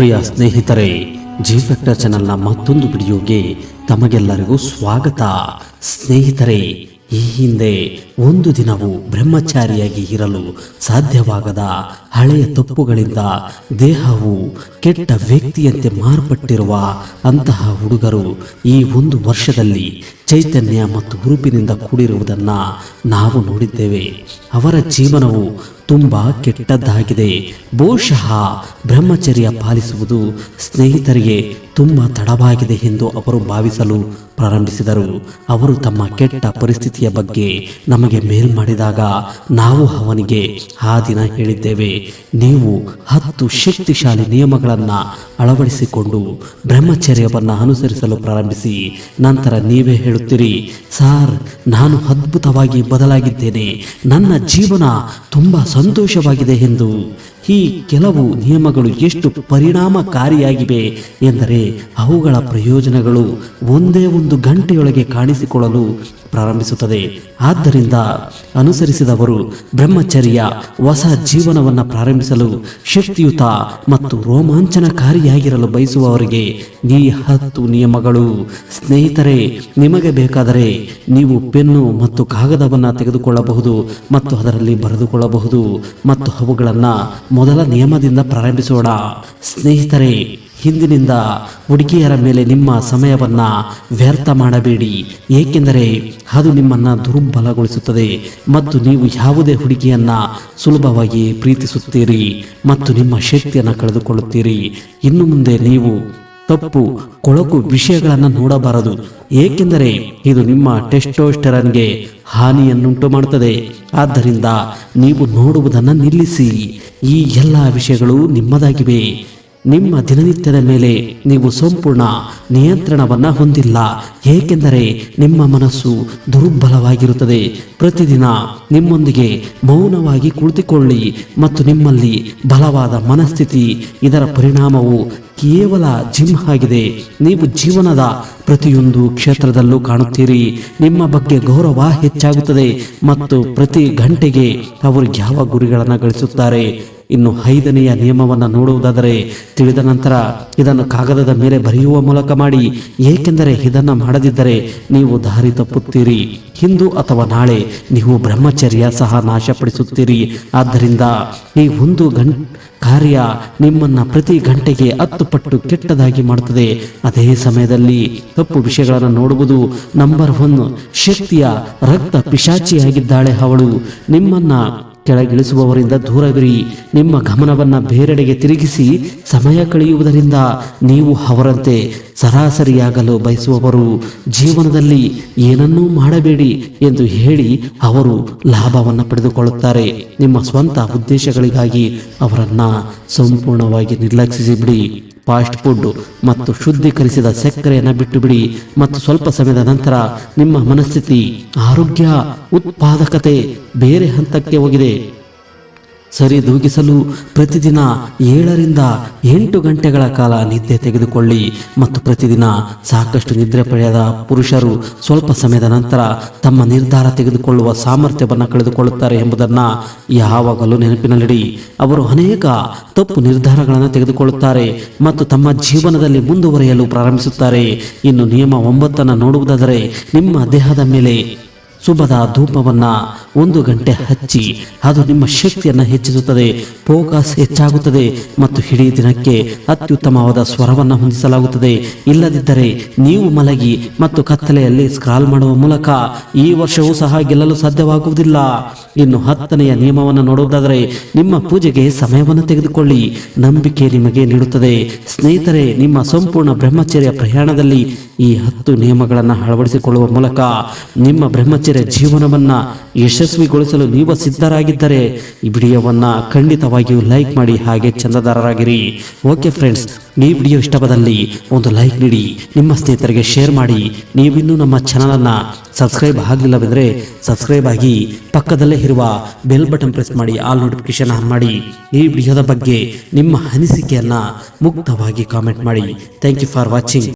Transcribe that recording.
ಪ್ರಿಯ ಸ್ನೇಹಿತರೆ G factor ಚಾನೆಲ್ನ ಮತ್ತೊಂದು ವಿಡಿಯೋಗೆ ತಮಗೆಲ್ಲರಿಗೂ ಸ್ವಾಗತ. ಸ್ನೇಹಿತರೆ, ಈ ಹಿಂದೆ ಒಂದು ದಿನವೂ ಬ್ರಹ್ಮಚಾರಿಯಾಗಿ ಇರಲು ಸಾಧ್ಯವಾಗದ ಹಳೆಯ ತಪ್ಪುಗಳಿಂದ ದೇಹವು ಕೆಟ್ಟ ವ್ಯಕ್ತಿಯಂತೆ ಮಾರ್ಪಟ್ಟಿರುವ ಅಂತಹ ಹುಡುಗರು ಈ ಒಂದು ವರ್ಷದಲ್ಲಿ ಚೈತನ್ಯ ಮತ್ತು ಹುರುಪಿನಿಂದ ಕೂಡಿರುವುದನ್ನ ನಾವು ನೋಡಿದ್ದೇವೆ. ಅವರ ಜೀವನವು ತುಂಬಾ ಕೆಟ್ಟದ್ದಾಗಿದೆ. ಬಹುಶಃ ಬ್ರಹ್ಮಚರ್ಯ ಪಾಲಿಸುವುದು ಸ್ನೇಹಿತರಿಗೆ ತುಂಬಾ ತಡವಾಗಿದೆ ಎಂದು ಅವರು ಭಾವಿಸಲು ಪ್ರಾರಂಭಿಸಿದರು. ಅವರು ತಮ್ಮ ಕೆಟ್ಟ ಪರಿಸ್ಥಿತಿಯ ಬಗ್ಗೆ ನಮಗೆ ಮೇಲ್ ಮಾಡಿದಾಗ ನಾವು ಅವನಿಗೆ ಆ ದಿನ ಹೇಳಿದ್ದೇವೆ, ನೀವು ಹತ್ತು ಶಕ್ತಿಶಾಲಿ ನಿಯಮಗಳನ್ನು ಅಳವಡಿಸಿಕೊಂಡು ಬ್ರಹ್ಮಚರ್ಯವನ್ನು ಅನುಸರಿಸಲು ಪ್ರಾರಂಭಿಸಿ, ನಂತರ ನೀವೇ ಹೇಳುತ್ತೀರಿ, ಸಾರ್, ನಾನು ಅದ್ಭುತವಾಗಿ ಬದಲಾಗಿದ್ದೇನೆ. ನನ್ನ ಜೀವನ ತುಂಬಾ ಸಂತೋಷವಾಗಿದೆ ಎಂದು ಈ ಕೆಲವು ನಿಯಮಗಳು ಎಷ್ಟು ಪರಿಣಾಮಕಾರಿಯಾಗಿವೆ ಎಂದರೆ ಅವುಗಳ ಪ್ರಯೋಜನಗಳು ಒಂದೇ ಒಂದು ಗಂಟೆಯೊಳಗೆ ಕಾಣಿಸಿಕೊಳ್ಳಲು ಪ್ರಾರಂಭಿಸುತ್ತದೆ. ಆದ್ದರಿಂದ ಅನುಸರಿಸಿದವರು ಬ್ರಹ್ಮಚರ್ಯ ಹೊಸ ಜೀವನವನ್ನು ಪ್ರಾರಂಭಿಸಲು ಶಕ್ತಿಯುತ ಮತ್ತು ರೋಮಾಂಚನಕಾರಿಯಾಗಿರಲು ಬಯಸುವವರಿಗೆ ಈ ಹತ್ತು ನಿಯಮಗಳು. ಸ್ನೇಹಿತರೆ, ನಿಮಗೆ ಬೇಕಾದರೆ ನೀವು ಪೆನ್ನು ಮತ್ತು ಕಾಗದವನ್ನು ತೆಗೆದುಕೊಳ್ಳಬಹುದು ಮತ್ತು ಅದರಲ್ಲಿ ಬರೆದುಕೊಳ್ಳಬಹುದು ಮತ್ತು ಅವುಗಳನ್ನು ಮೊದಲ ನಿಯಮದಿಂದ ಪ್ರಾರಂಭಿಸೋಣ. ಸ್ನೇಹಿತರೆ ಹಿಂದಿನಿಂದ ಹುಡುಗಿಯರ ಮೇಲೆ ನಿಮ್ಮ ಸಮಯವನ್ನು ವ್ಯರ್ಥ ಮಾಡಬೇಡಿ. ಏಕೆಂದರೆ ಅದು ನಿಮ್ಮನ್ನು ದುರ್ಬಲಗೊಳಿಸುತ್ತದೆ ಮತ್ತು ನೀವು ಯಾವುದೇ ಹುಡುಗಿಯನ್ನು ಸುಲಭವಾಗಿ ಪ್ರೀತಿಸುತ್ತೀರಿ ಮತ್ತು ನಿಮ್ಮ ಶಕ್ತಿಯನ್ನು ಕಳೆದುಕೊಳ್ಳುತ್ತೀರಿ. ಇನ್ನು ಮುಂದೆ ನೀವು ತಪ್ಪು, ಕೊಳಕು ವಿಷಯಗಳನ್ನು ನೋಡಬಾರದು. ಏಕೆಂದರೆ ಇದು ನಿಮ್ಮ ಟೆಸ್ಟೋಸ್ಟರನ್ಗೆ ಹಾನಿಯನ್ನುಂಟು ಮಾಡುತ್ತದೆ ಆದ್ದರಿಂದ ನೀವು ನೋಡುವುದನ್ನು ನಿಲ್ಲಿಸಿ. ಈ ಎಲ್ಲ ವಿಷಯಗಳು ನಿಮ್ಮದಾಗಿವೆ. ನಿಮ್ಮ ದಿನನಿತ್ಯದ ಮೇಲೆ ನೀವು ಸಂಪೂರ್ಣ ನಿಯಂತ್ರಣವನ್ನ ಹೊಂದಿಲ್ಲ. ಏಕೆಂದರೆ ನಿಮ್ಮ ಮನಸ್ಸು ದುರ್ಬಲವಾಗಿರುತ್ತದೆ. ಪ್ರತಿದಿನ ನಿಮ್ಮೊಂದಿಗೆ ಮೌನವಾಗಿ ಕುಳಿತುಕೊಳ್ಳಿ ಮತ್ತು ನಿಮ್ಮಲ್ಲಿ ಬಲವಾದ ಮನಸ್ಥಿತಿ, ಇದರ ಪರಿಣಾಮವು ಕೇವಲ ಜಿಮ್ ಆಗಿದೆ. ನೀವು ಜೀವನದ ಪ್ರತಿಯೊಂದು ಕ್ಷೇತ್ರದಲ್ಲೂ ಕಾಣುತ್ತೀರಿ. ನಿಮ್ಮ ಬಗ್ಗೆ ಗೌರವ ಹೆಚ್ಚಾಗುತ್ತದೆ ಮತ್ತು ಪ್ರತಿ ಗಂಟೆಗೆ ಅವರು ಯಾವ ಗುರಿಗಳನ್ನು ಗಳಿಸುತ್ತಾರೆ? ಇನ್ನು ಐದನೆಯ ನಿಯಮವನ್ನು ನೋಡುವುದಾದರೆ ತಿಳಿದ ನಂತರ ಇದನ್ನು ಕಾಗದದ ಮೇಲೆ ಬರೆಯುವ ಮೂಲಕ ಮಾಡಿ, ಏಕೆಂದರೆ ಇದನ್ನು ಮಾಡದಿದ್ದರೆ ನೀವು ದಾರಿ ತಪ್ಪುತ್ತೀರಿ. ಇಂದು ಅಥವಾ ನಾಳೆ ನೀವು ಬ್ರಹ್ಮಚರ್ಯ ಸಹ ನಾಶಪಡಿಸುತ್ತೀರಿ. ಆದ್ದರಿಂದ ಈ ಒಂದು ಗಂ ಕಾರ್ಯ ನಿಮ್ಮನ್ನ ಪ್ರತಿ ಗಂಟೆಗೆ ಹತ್ತು ಪಟ್ಟು ಕೆಟ್ಟದಾಗಿ ಮಾಡುತ್ತದೆ. ಅದೇ ಸಮಯದಲ್ಲಿ ತಪ್ಪು ವಿಷಯಗಳನ್ನು ನೋಡುವುದು ನಂಬರ್ ಒನ್ ಶಕ್ತಿಯ ರಕ್ತ ಪಿಶಾಚಿಯಾಗಿದ್ದಾಳೆ ಅವಳು. ನಿಮ್ಮನ್ನ ಕೆಳಗಿಳಿಸುವವರಿಂದ ದೂರವಿರಿ. ನಿಮ್ಮ ಗಮನವನ್ನ ಬೇರೆಡೆಗೆ ತಿರುಗಿಸಿ ಸಮಯ ಕಳೆಯುವುದರಿಂದ ನೀವು ಅವರಂತೆ ಸರಾಸರಿಯಾಗಲು ಬಯಸುವವರು. ಜೀವನದಲ್ಲಿ ಏನನ್ನೂ ಮಾಡಬೇಡಿ ಎಂದು ಹೇಳಿ ಅವರು ಲಾಭವನ್ನು ಪಡೆದುಕೊಳ್ಳುತ್ತಾರೆ. ನಿಮ್ಮ ಸ್ವಂತ ಉದ್ದೇಶಗಳಿಗಾಗಿ ಅವರನ್ನ ಸಂಪೂರ್ಣವಾಗಿ ನಿರ್ಲಕ್ಷಿಸಿ ಬಿಡಿ ಫಾಸ್ಟ್ ಫುಡ್ ಮತ್ತು ಶುದ್ಧೀಕರಿಸಿದ ಸಕ್ಕರೆಯನ್ನು ಬಿಟ್ಟು ಬಿಡಿ ಮತ್ತು ಸ್ವಲ್ಪ ಸಮಯದ ನಂತರ ನಿಮ್ಮ ಮನಸ್ಥಿತಿ, ಆರೋಗ್ಯ, ಉತ್ಪಾದಕತೆ ಬೇರೆ ಹಂತಕ್ಕೆ ಹೋಗಿದೆ. ಸರಿದೂಗಿಸಲು ಪ್ರತಿದಿನ ಏಳರಿಂದ ಎಂಟು ಗಂಟೆಗಳ ಕಾಲ ನಿದ್ದೆ ತೆಗೆದುಕೊಳ್ಳಿ ಮತ್ತು ಪ್ರತಿದಿನ ಸಾಕಷ್ಟು ನಿದ್ರೆ ಪಡೆಯದ ಪುರುಷರು ಸ್ವಲ್ಪ ಸಮಯದ ನಂತರ ತಮ್ಮ ನಿರ್ಧಾರ ತೆಗೆದುಕೊಳ್ಳುವ ಸಾಮರ್ಥ್ಯವನ್ನು ಕಳೆದುಕೊಳ್ಳುತ್ತಾರೆ ಎಂಬುದನ್ನು ಯಾವಾಗಲೂ ನೆನಪಿನಲ್ಲಿಡಿ. ಅವರು ಅನೇಕ ತಪ್ಪು ನಿರ್ಧಾರಗಳನ್ನು ತೆಗೆದುಕೊಳ್ಳುತ್ತಾರೆ ಮತ್ತು ತಮ್ಮ ಜೀವನದಲ್ಲಿ ಮುಂದುವರೆಯಲು ಪ್ರಾರಂಭಿಸುತ್ತಾರೆ. ಇನ್ನು ನಿಯಮ ಒಂಬತ್ತನ್ನು ನೋಡುವುದಾದರೆ ನಿಮ್ಮ ದೇಹದ ಮೇಲೆ ಶುಭದ ಧೂಪವನ್ನ ಒಂದು ಗಂಟೆ ಹಚ್ಚಿ, ಅದು ನಿಮ್ಮ ಶಕ್ತಿಯನ್ನು ಹೆಚ್ಚಿಸುತ್ತದೆ, ಫೋಕಸ್ ಹೆಚ್ಚಾಗುತ್ತದೆ ಮತ್ತು ಇಡೀ ದಿನಕ್ಕೆ ಅತ್ಯುತ್ತಮವಾದ ಸ್ವರವನ್ನು ಹೊಂದಿಸಲಾಗುತ್ತದೆ. ಇಲ್ಲದಿದ್ದರೆ ನೀವು ಮಲಗಿ ಮತ್ತು ಕತ್ತಲೆಯಲ್ಲಿ ಸ್ಕ್ರಾಲ್ ಮಾಡುವ ಮೂಲಕ ಈ ವರ್ಷವೂ ಸಹ ಗೆಲ್ಲಲು ಸಾಧ್ಯವಾಗುವುದಿಲ್ಲ. ಇನ್ನು ಹತ್ತನೆಯ ನಿಯಮವನ್ನು ನೋಡುವುದಾದರೆ, ನಿಮ್ಮ ಪೂಜೆಗೆ ಸಮಯವನ್ನು ತೆಗೆದುಕೊಳ್ಳಿ. ನಂಬಿಕೆ ನಿಮಗೆ ನೀಡುತ್ತದೆ. ಸ್ನೇಹಿತರೆ, ನಿಮ್ಮ ಸಂಪೂರ್ಣ ಬ್ರಹ್ಮಚರ್ಯ ಪ್ರಯಾಣದಲ್ಲಿ ಈ ಹತ್ತು ನಿಯಮಗಳನ್ನು ಅಳವಡಿಸಿಕೊಳ್ಳುವ ಮೂಲಕ ನಿಮ್ಮ ಬ್ರಹ್ಮಚರ್ಯ ಜೀವನವನ್ನ ಯಶಸ್ವಿಗೊಳಿಸಲು ನೀವು ಸಿದ್ಧರಾಗಿದ್ದರೆ ಈ ವಿಡಿಯೋವನ್ನ ಖಂಡಿತವಾಗಿಯೂ ಲೈಕ್ ಮಾಡಿ ಹಾಗೆ ಚಂದದಾರರಾಗಿರಿ. ಓಕೆ ಫ್ರೆಂಡ್ಸ್, ಈ ವಿಡಿಯೋ ಇಷ್ಟವಾದಲ್ಲಿ ಒಂದು ಲೈಕ್ ನೀಡಿ, ನಿಮ್ಮ ಸ್ನೇಹಿತರಿಗೆ ಶೇರ್ ಮಾಡಿ. ನೀವಿನ್ನೂ ನಮ್ಮ ಚಾನಲನ್ನು ಸಬ್ಸ್ಕ್ರೈಬ್ ಆಗಲಿಲ್ಲವೆಂದರೆ ಸಬ್ಸ್ಕ್ರೈಬ್ ಆಗಿ ಪಕ್ಕದಲ್ಲೇ ಇರುವ ಬೆಲ್ ಬಟನ್ ಪ್ರೆಸ್ ಮಾಡಿ, ಆಲ್ ನೋಟಿಫಿಕೇಶನ್ ಆನ್ ಮಾಡಿ. ಈ ವಿಡಿಯೋದ ಬಗ್ಗೆ ನಿಮ್ಮ ಅನಿಸಿಕೆಯನ್ನ ಮುಕ್ತವಾಗಿ ಕಾಮೆಂಟ್ ಮಾಡಿ. Thank you for watching.